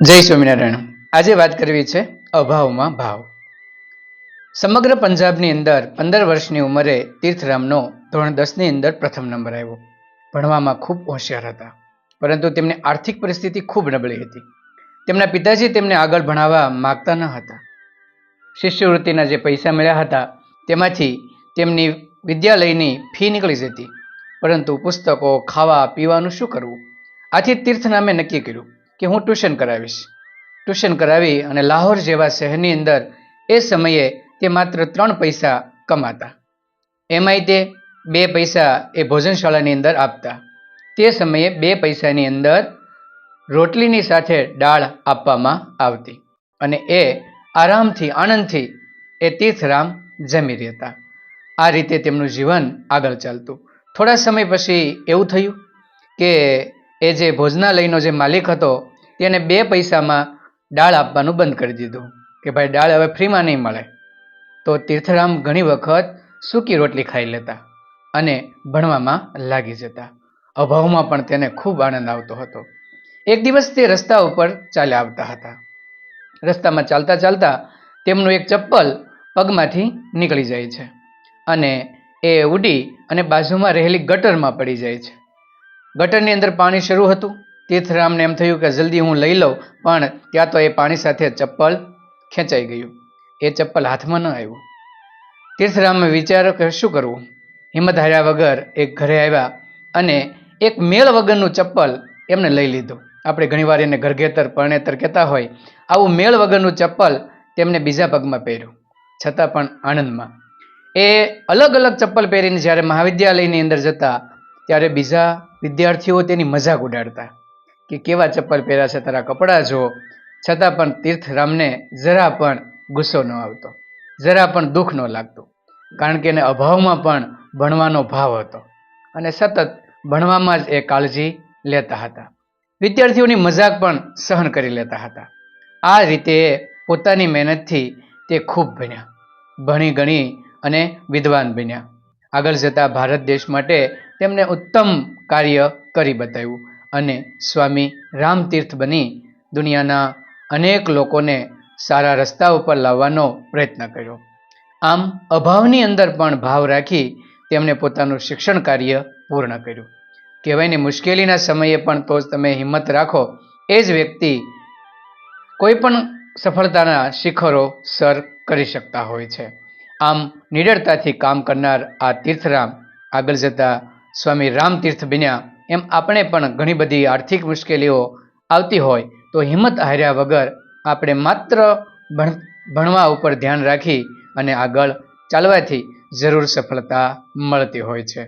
જય સ્વામિનારાયણ. આજે વાત કરવી છે અભાવમાં ભાવ. સમગ્ર પંજાબની અંદર પંદર વર્ષની ઉંમરે તીર્થરામનો ધોરણ દસની અંદર પ્રથમ નંબર આવ્યો. ભણવામાં ખૂબ હોશિયાર હતા, પરંતુ તેમની આર્થિક પરિસ્થિતિ ખૂબ નબળી હતી. તેમના પિતાજી તેમને આગળ ભણાવવા માગતા ન હતા. શિષ્યવૃત્તિના જે પૈસા મળ્યા હતા, તેમાંથી તેમની વિદ્યાલયની ફી નીકળી જતી, પરંતુ પુસ્તકો, ખાવા, પીવાનું શું કરવું? આથી તીર્થનામે નક્કી કર્યું. કે હું ટ્યુશન કરાવીશ. ટ્યુશન કરાવી અને લાહોર જેવા શહેરની અંદર એ સમયે તે માત્ર ત્રણ પૈસા કમાતા. એમાંય તે બે પૈસા એ ભોજનશાળાની અંદર આપતા. તે સમયે બે પૈસાની અંદર રોટલીની સાથે દાળ આપવામાં આવતી અને એ આરામથી, આનંદથી એ તીર્થરામ જમી રહેતા. આ રીતે તેમનું જીવન આગળ ચાલતું. થોડા સમય પછી એવું થયું કે એ જે ભોજનાલયનો જે માલિક હતો, તેને બે પૈસામાં દાળ આપવાનું બંધ કરી દીધું કે ભાઈ દાળ હવે ફ્રીમાં નહીં મળે. તો તીર્થરામ ઘણી વખત સૂકી રોટલી ખાઈ લેતા અને ભણવામાં લાગી જતા. અભાવમાં પણ તેને ખૂબ આનંદ આવતો હતો. એક દિવસ તે રસ્તા ઉપર ચાલ્યા આવતા હતા. રસ્તામાં ચાલતા ચાલતા તેમનું એક ચપ્પલ પગમાંથી નીકળી જાય છે અને એ ઉડી અને બાજુમાં રહેલી ગટરમાં પડી જાય છે. ગટરની અંદર પાણી શરૂ હતું. તીર્થરામને એમ થયું કે જલ્દી હું લઈ લઉં, પણ ત્યાં તો એ પાણી સાથે ચપ્પલ ખેંચાઈ ગયું. એ ચપ્પલ હાથમાં ન આવ્યું. તીર્થરામે વિચાર્યો કે શું કરવું? હિંમત હાર્યા વગર એક ઘરે આવ્યા અને એક મેળ વગરનું ચપ્પલ એમને લઈ લીધું. આપણે ઘણીવાર એને ઘરઘેતર, પરણેતર કહેતા હોય. આવું મેળ વગરનું ચપ્પલ તેમને બીજા પગમાં પહેર્યું. છતાં પણ આનંદમાં. એ અલગ અલગ ચપ્પલ પહેરીને જ્યારે મહાવિદ્યાલયની અંદર જતા, ત્યારે બીજા વિદ્યાર્થીઓ તેની મજાક ઉડાડતા કે કેવા ચપ્પલ પહેર્યા છે તારા કપડાં જો? છતાં પણ તીર્થરામને જરા પણ ગુસ્સો ન આવતો, જરા પણ દુઃખ ન લાગતું, કારણ કે એને અભાવમાં પણ ભણવાનો ભાવ હતો અને સતત ભણવામાં જ એ કાળજી લેતા હતા. વિદ્યાર્થીઓની મજાક પણ સહન કરી લેતા હતા. આ રીતે પોતાની મહેનતથી તે ખૂબ ભણ્યા, ભણી ગણી અને વિદ્વાન બન્યા. આગળ જતા ભારત દેશ માટે તેમણે ઉત્તમ કાર્ય કરી બતાવ્યું. અને સ્વામી રામતીર્થ બની દુનિયાના અનેક લોકોને સારા રસ્તા ઉપર લાવવાનો પ્રયત્ન કર્યો. આમ અભાવની અંદર પણ ભાવ રાખી તેમણે પોતાનું શિક્ષણ કાર્ય પૂર્ણ કર્યું. કહેવાય ને, મુશ્કેલીના સમયે પણ તો જ તમે હિંમત રાખો. એ જ વ્યક્તિ કોઈ પણ સફળતાના શિખરો સર કરી શકતા હોય છે. આમ નિડરતાથી કામ કરનાર આ તીર્થરામ આગળ જતા સ્વામી રામતીર્થ બન્યા. એમ આપણે પણ ઘણી બધી આર્થિક મુશ્કેલીઓ આવતી હોય તો હિંમત હાર્યા વગર આપણે માત્ર ભણ, ભણવા ઉપર ધ્યાન રાખી અને આગળ ચાલવાથી જરૂર સફળતા મળતી હોય છે.